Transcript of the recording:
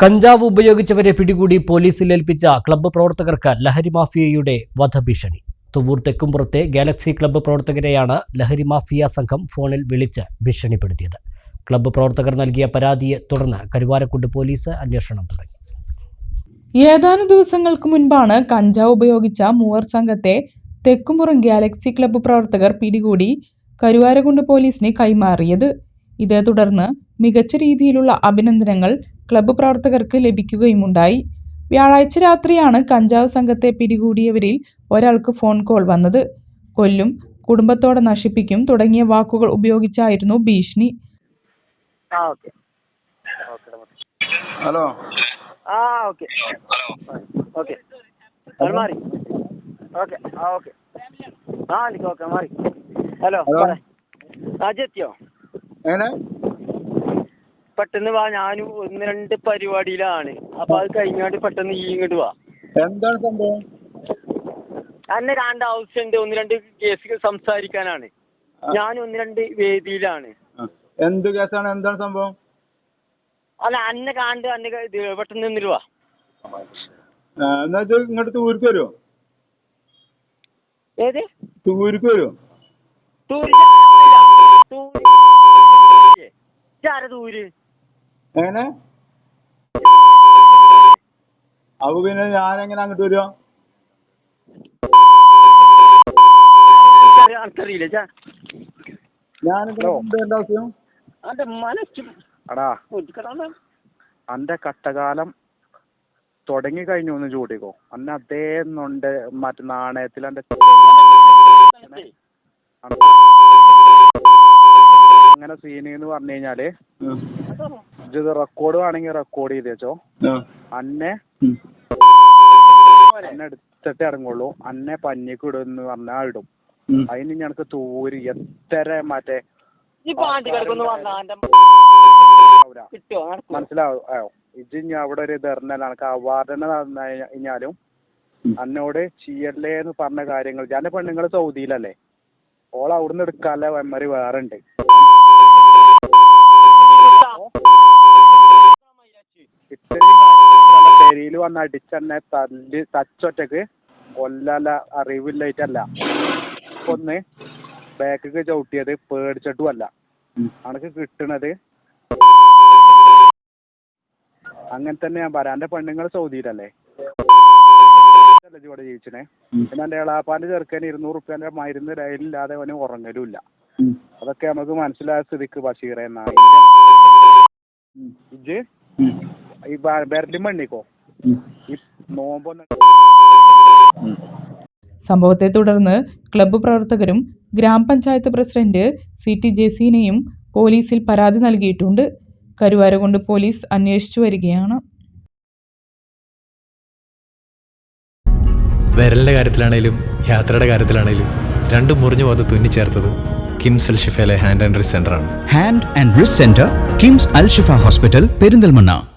കഞ്ചാവ് ഉപയോഗിച്ചവരെ പിടികൂടി പോലീസിൽ ഏൽപ്പിച്ച ക്ലബ്ബ് പ്രവർത്തകർക്ക് ലഹരി മാഫിയയുടെ വധഭീഷണി. തുവൂർ തെക്കുംപുറത്തെ ഗാലക്സി ക്ലബ്ബ് പ്രവർത്തകരെയാണ് ലഹരി മാഫിയ സംഘം ഫോണിൽ വിളിച്ച് ഭീഷണിപ്പെടുത്തിയത്. ക്ലബ്ബ് പ്രവർത്തകർ നൽകിയ പരാതിയെ തുടർന്ന് കരുവാരക്കുണ്ട് പോലീസ് അന്വേഷണം തുടങ്ങി. ഏതാനും ദിവസങ്ങൾക്ക് മുൻപാണ് കഞ്ചാവ് ഉപയോഗിച്ച മൂവർ സംഘത്തെ തെക്കുംപുറം ഗാലക്സി ക്ലബ്ബ് പ്രവർത്തകർ പിടികൂടി കരുവാരകുണ്ട് പോലീസിന് കൈമാറിയത്. ഇതേ തുടർന്ന് മികച്ച രീതിയിലുള്ള അഭിനന്ദനങ്ങൾ ക്ലബ്ബ് പ്രവർത്തകർക്ക് ലഭിക്കുകയുമുണ്ടായി. വ്യാഴാഴ്ച രാത്രിയാണ് കഞ്ചാവ് സംഘത്തെ പിടികൂടിയവരിൽ ഒരാൾക്ക് ഫോൺ കോൾ വന്നത്. കൊല്ലും കുടുംബത്തോടെ നശിപ്പിക്കും തുടങ്ങിയ വാക്കുകൾ ഉപയോഗിച്ചായിരുന്നു ഭീഷണി. ആ ഓക്കെ. ഹലോ. ആ ഓക്കെ. ഓക്കെ. അത് മാറി. ഓക്കെ. ആ ഓക്കെ. ആ എനിക്ക് ഓക്കെ മാറി. ഹലോ അജിത്യോ എങ്ങനെ? പെട്ടെന്ന് വാ ഞാനും ഒന്ന് രണ്ട് പരിപാടിയിലാണ്. അപ്പൊ അത് കഴിഞ്ഞാണ്ട് പെട്ടെന്ന് ഈ ഇങ്ങോട്ട് വാ. എന്താണ് സംഭവം? അന്നെ രണ്ട് ആവശ്യമുണ്ട് ഒന്ന് രണ്ട് കേസുകൾ സംസാരിക്കാനാണ്. ഞാൻ ഒന്ന് രണ്ട് വേദിയിലാണ്. എന്ത് കേസാണ്? എന്താണ് സംഭവം? അല്ല അന്നെ കാണ്ട് അന്നെ പെട്ടെന്ന് നിന്നിട്ട് വാ. എന്നാ ഇങ്ങോട്ട് തൂർക്ക് വരുമോ ഏത്? തൂർക്ക് വരുമോ തൂര് തൂര് ആരാ തൂര് എങ്ങനെ? അപ്പൊ പിന്നെ ഞാൻ എങ്ങനെ അങ്ങോട്ട് വരുവാ ഞാൻ എന്താ ആവശ്യം? അന്റെ മനസ്സ് അടാ അന്റെ കട്ടകാലം തുടങ്ങി കഴിഞ്ഞു ഒന്ന് ചൂടിക്കോ അന്ന് അതേ നൊണ്ട് മറ്റേ നാണയത്തിൽ അന്റെ അങ്ങനെ സീന് എന്ന് പറഞ്ഞു കഴിഞ്ഞാൽ ഇത് റെക്കോർഡ് വേണമെങ്കിൽ റെക്കോർഡ് ചെയ്ത് വെച്ചോ അന്നെ എന്നെ അന്നെ എടുത്തിട്ട് ഇറങ്ങുള്ളൂ. അന്നെ പഞ്ഞിക്ക് ഇടും എന്ന് പറഞ്ഞാൽ ഇടും. അതിന് ഞങ്ങൾക്ക് തൂര് എത്ര മറ്റേ? മനസ്സിലാവും? ആയോ ഇജ്ജ് ഇനി അവിടെ ഒരു ധർണല്ല എനിക്ക് അവാർഡ് തന്നെ കഴിഞ്ഞാലും അന്നോട് ചെയ്യല്ലേ എന്ന് പറഞ്ഞ കാര്യങ്ങൾ ഞാൻ പെണ്ണുങ്ങൾ സൗദിയിലല്ലേ? ഓൾ അവിടുന്ന് എടുക്കാനുള്ള മെമ്മറി വേറെ ഉണ്ട് പെരിയിൽ വന്ന് അടിച്ചെന്നെ തല്ല് തച്ചൊറ്റക്ക്. കൊല്ലല്ല അറിവില്ലായിട്ടല്ല. ഒന്ന് ബാക്കിക്ക് ചവിട്ടിയത് പേടിച്ചിട്ടുമല്ല. അനക്ക് കിട്ടണത്? അങ്ങനെ തന്നെ ഞാൻ പറയാം. എന്റെ പെണ്ണുങ്ങൾ സൗദിയിലല്ലേ? ഇവിടെ ജീവിച്ചനെ ഉം. പിന്നെ എന്റെ എളാപ്പാന്റെ ചെറുക്കന് ഇരുന്നൂറ് റുപ്യന്റെ മരുന്ന് ഇല്ലാതെ അവന് ഉറങ്ങലുമില്ല. അതൊക്കെ നമുക്ക് മനസ്സിലായ സ്ഥിതിക്ക് ബഷീറെ. ഇജ്ജ്? ഈ ബെർലിൻ മണ്ണിക്കോ? സംഭവത്തെ തുടർന്ന് ക്ലബ്ബ് പ്രവർത്തകരും ഗ്രാമപഞ്ചായത്ത് പ്രസിഡന്റ് സി ടി ജെസീനയും പോലീസിൽ പരാതി നൽകിയിട്ടുണ്ട്. കരുവാരകൊണ്ട് പോലീസ് അന്വേഷിച്ചു വരികയാണ്. വിരലിന്റെ കാര്യത്തിലാണേലും യാത്രയുടെ കാര്യത്തിലാണേലും രണ്ടും മുറിഞ്ഞു പോകാതെ തുന്നിച്ചേർത്തത് കിംസ് അൽ ഷിഫയിലെ ഹാൻഡ് ആൻഡ് റിസ് ആണ്. Hand and wrist centre KIMS Al Shifa hospital Perinthalmanna.